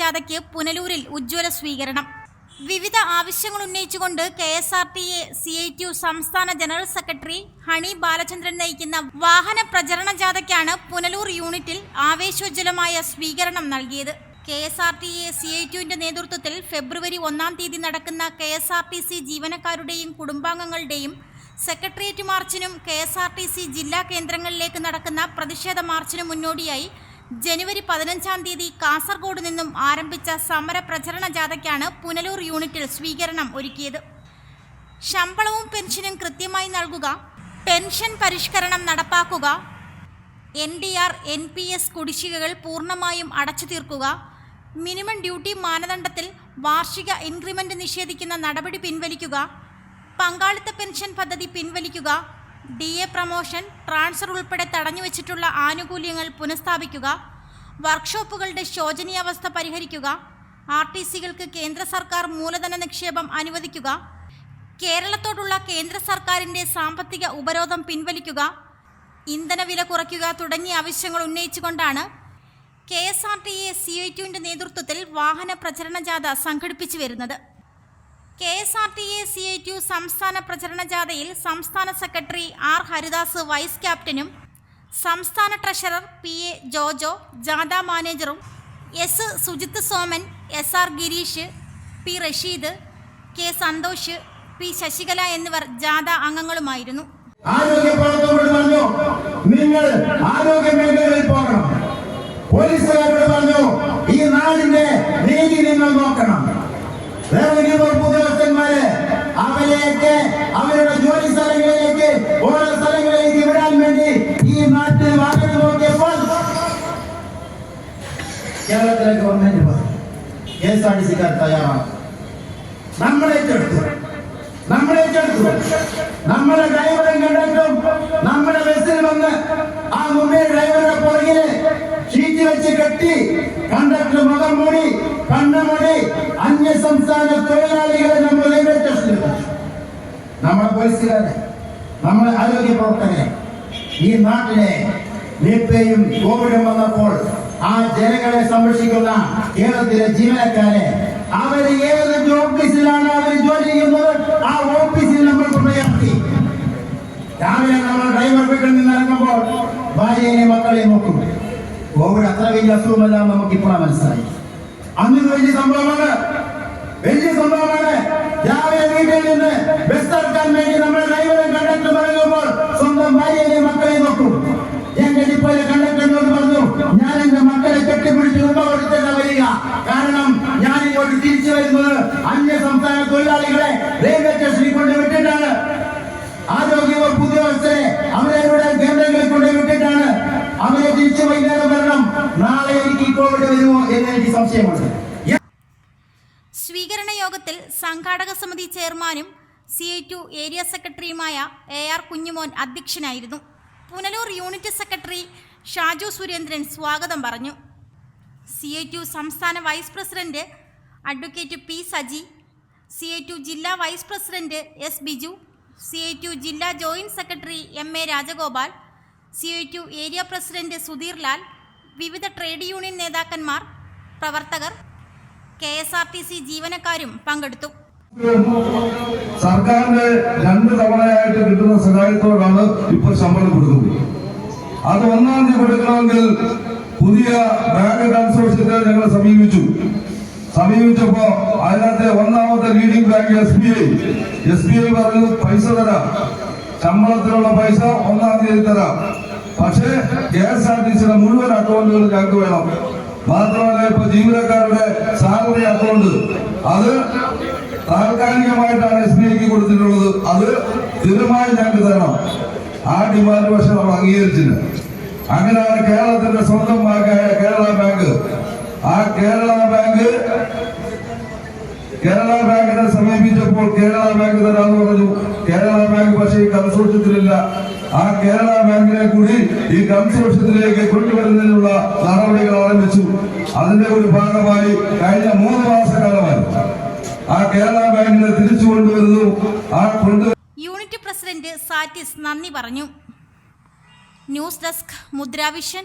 ജാഥയ്ക്ക് പുനലൂരിൽ ഉജ്ജ്വല സ്വീകരണം. വിവിധ ആവശ്യങ്ങൾ ഉന്നയിച്ചുകൊണ്ട് K S R T A C I T U സംസ്ഥാന ജനറൽ സെക്രട്ടറി ഹണി ബാലചന്ദ്രൻ നയിക്കുന്ന വാഹന പ്രചരണ ജാഥയ്ക്കാണ് പുനലൂർ യൂണിറ്റിൽ ആവേശോജ്വലമായ സ്വീകരണം നൽകിയത്. K S R T A C I ടിയുവിന്റെ നേതൃത്വത്തിൽ ഫെബ്രുവരി ഒന്നാം തീയതി നടക്കുന്ന K S R T C ജീവനക്കാരുടെയും കുടുംബാംഗങ്ങളുടെയും secretariat മാർച്ചിനും K S R T C ജില്ലാ കേന്ദ്രങ്ങളിലേക്ക് നടക്കുന്ന പ്രതിഷേധ മാർച്ചിനും മുന്നോടിയായി ജനുവരി പതിനഞ്ചാം തീയതി കാസർഗോഡ് നിന്നും ആരംഭിച്ച സമര പ്രചരണ ജാഥയ്ക്കാണ് പുനലൂർ യൂണിറ്റിൽ സ്വീകരണം ഒരുക്കിയത്. ശമ്പളവും പെൻഷനും കൃത്യമായി നൽകുക പെൻഷൻ പരിഷ്കരണം നടപ്പാക്കുക N D R N P S കുടിശ്ശികകൾ പൂർണമായും അടച്ചു തീർക്കുക മിനിമം ഡ്യൂട്ടി മാനദണ്ഡത്തിൽ വാർഷിക ഇൻക്രിമെന്റ് നിഷേധിക്കുന്ന നടപടി പിൻവലിക്കുക പങ്കാളിത്ത പെൻഷൻ പദ്ധതി പിൻവലിക്കുക ഡി എ പ്രമോഷൻ ട്രാൻസ്ഫർ ഉൾപ്പെടെ തടഞ്ഞു വെച്ചിട്ടുള്ള ആനുകൂല്യങ്ങൾ പുനഃസ്ഥാപിക്കുക വർക്ക്ഷോപ്പുകളുടെ ശോചനീയാവസ്ഥ പരിഹരിക്കുക ആർ ടി സികൾക്ക് കേന്ദ്ര സർക്കാർ മൂലധന നിക്ഷേപം അനുവദിക്കുക കേരളത്തോടുള്ള കേന്ദ്ര സർക്കാരിന്റെ സാമ്പത്തിക ഉപരോധം പിൻവലിക്കുക ഇന്ധനവില കുറയ്ക്കുക തുടങ്ങിയ ആവശ്യങ്ങൾ ഉന്നയിച്ചുകൊണ്ടാണ് K S R T A C I ടുവിന്റെ നേതൃത്വത്തിൽ വാഹന പ്രചരണ ജാഥ സംഘടിപ്പിച്ചു വരുന്നത്. K S R T A C I T U സംസ്ഥാന പ്രചരണ ജാഥയിൽ സംസ്ഥാന സെക്രട്ടറി ആർ ഹരിദാസ് വൈസ് ക്യാപ്റ്റനും സംസ്ഥാന ട്രഷറർ പി എ ജോജോ ജാഥ മാനേജറും S Sujith Soman S R Girish P Rasheed K Santhosh P Sasikala എന്നിവർ ജാഥ അംഗങ്ങളുമായിരുന്നു. നിങ്ങൾ ആരോഗ്യ മേഖലകളിൽ പോകണം. പോലീസുകാരോട് പറഞ്ഞു ഈ നാടിന്റെ നീതി നിങ്ങൾ നോക്കണം. റവന്യൂ വകുപ്പ് ഉദ്യോഗസ്ഥന്മാര് അവരെയൊക്കെ അവരുടെ ജോലി സ്ഥലങ്ങളിലേക്ക് ഓരോ സ്ഥലങ്ങളിലേക്ക് വിടാൻ വേണ്ടി ഈ നാട്ടിൽ വാഹനം നോക്കിയപ്പോൾ കേരളത്തിലെ ഗവൺമെന്റ് പറഞ്ഞു കെ എസ് ആർ ടി സിക്കാർ തയ്യാറാണ്. നമ്മളെ ഏറ്റെടുത്തു. നമ്മളെ ഏറ്റെടുത്തു. നമ്മുടെ ഡ്രൈവറും കണ്ടക്ടറും നമ്മുടെ പോലീസുകാരെ നമ്മുടെ ആരോഗ്യ പ്രവർത്തകരെ ഈ നാട്ടിലെ നിപ്പയും കോവിഡും വന്നപ്പോൾ ആ ജനങ്ങളെ സംരക്ഷിക്കുന്ന കേരളത്തിലെ ജീവനക്കാരെ അവർ ഏത് ഓഫീസിലാണ് അവർ ജോലി ചെയ്യുന്നത്? ആ ഓഫീസിൽ നമ്മൾ പ്രയാസി രാവിലെ നമ്മൾ ഡ്രൈവർ വീട്ടിൽ നിന്ന് ഇറങ്ങുമ്പോൾ ഭാര്യയെ മക്കളെ നോക്കും. കോവിഡ് അത്ര വലിയ അസുഖമല്ല നമുക്ക് ഇപ്പോഴാണ് മനസ്സിലായി. അന്ന് വലിയ സംഭവമാണ്. വലിയ സംഭവമാണ്. രാവിലെ വീട്ടിൽ നിന്ന് വേണ്ടി നമ്മൾ ഡ്രൈവറെ കണ്ടക്ടറും പറയുമ്പോൾ സ്വന്തം ഭാര്യയിലെ മക്കളെ നോക്കും. എന്റെ ഡിപ്പോയിലെ കണ്ടക്ടറിനോട് പറഞ്ഞു ഞാൻ എന്റെ മക്കളെ കെട്ടിപ്പിടിച്ച് കൊടുത്തിട്ട് വരിക. കാരണം ഞാൻ ഇങ്ങോട്ട് തിരിച്ചു വരുന്നത് അന്യ സംസ്ഥാന തൊഴിലാളികളെ റെയിൽവേ സ്റ്റേഷനിൽ കൊണ്ട് വിട്ടിട്ടാണ്. ആരോഗ്യ വകുപ്പ് ഉദ്യോഗസ്ഥരെ അവരുടെ കേന്ദ്രങ്ങളിൽ കൊണ്ട് വിട്ടിട്ടാണ്. അവരെ തിരിച്ചു വൈകുന്നേരം വരണം. നാളെ എനിക്ക് കോവിഡ് വരുമോ എന്ന് എനിക്ക് സംശയമുണ്ട്. സ്വീകരണ യോഗത്തിൽ സംഘാടക സമിതി ചെയർമാനും സി ഐ ടു ഏരിയ സെക്രട്ടറിയുമായ എ ആർ കുഞ്ഞുമോൻ അധ്യക്ഷനായിരുന്നു. പുനലൂർ യൂണിറ്റ് സെക്രട്ടറി ഷാജു സുരേന്ദ്രൻ സ്വാഗതം പറഞ്ഞു. സി ഐ ടു സംസ്ഥാന vice president advocate P Saji CITU ജില്ലാ vice president S Biju CITU ജില്ലാ joint secretary M A Rajagopal CITU area president Sudheer Lal വിവിധ trade union നേതാക്കന്മാർ പ്രവർത്തകർ K S R T C ജീവനക്കാരും പങ്കെടുത്തു. സർക്കാരിന്റെ രണ്ട് തവണയായിട്ട് കിട്ടുന്ന സഹായത്തോടാണ് ഇപ്പോൾ ശമ്പളം കൊടുക്കുന്നത്. അത് ഒന്നാം തീയതി കൊടുക്കണമെങ്കിൽ പുതിയ ബാങ്ക് കൺസോർഷ്യത്തെ ഞങ്ങൾ സമീപിച്ചു. സമീപിച്ചപ്പോ അതിനകത്തെ ഒന്നാമത്തെ leading bank S B I S B I പറഞ്ഞു പൈസ തരാം. ശമ്പളത്തിലുള്ള പൈസ ഒന്നാം തീയതി തരാം. പക്ഷേ കെ എസ് ആർ ടി സിയുടെ മുഴുവൻ അക്കൗണ്ടുകൾ ഞങ്ങൾക്ക് വേണം. മാത്രമല്ല ഇപ്പൊ ജീവനക്കാരുടെ സാലറി അക്കൗണ്ട്. അത് താൽക്കാലികമായിട്ടാണ് എസ് ബി ഐക്ക് കൊടുത്തിട്ടുള്ളത്. അത് സ്ഥിരമായി ഞങ്ങൾക്ക് തരണം. ആ ഡിമാൻഡ് പക്ഷെ നമ്മൾ അംഗീകരിച്ചില്ല. അങ്ങനെയാണ് കേരളത്തിന്റെ സ്വന്തം ബാങ്കായ കേരള ബാങ്ക് ആ കേരള ബാങ്ക് കേരള ബാങ്കിനെ സമീപിച്ചപ്പോൾ കേരള ബാങ്ക് തരാന്ന് പറഞ്ഞു. കേരള ബാങ്ക് പക്ഷേ ഈ കൺസോർഷ്യത്തിലില്ല. ആ കേരള ബാങ്കിനെ കൂടി ഈ കൺസോർഷ്യത്തിലേക്ക് കൊണ്ടുവരുന്നതിനുള്ള നടപടികൾ ആരംഭിച്ചു. അതിന്റെ ഒരു ഭാഗമായി കഴിഞ്ഞ മൂന്ന് മാസക്കാലമായി. ആ കേരള ബാങ്കിനെ തിരിച്ചു കൊണ്ടുവരുന്നു. ആ കൊണ്ട് യൂണിറ്റ് പ്രസിഡന്റ് സാറ്റിസ് നന്ദി പറഞ്ഞു. News desk Mudravision.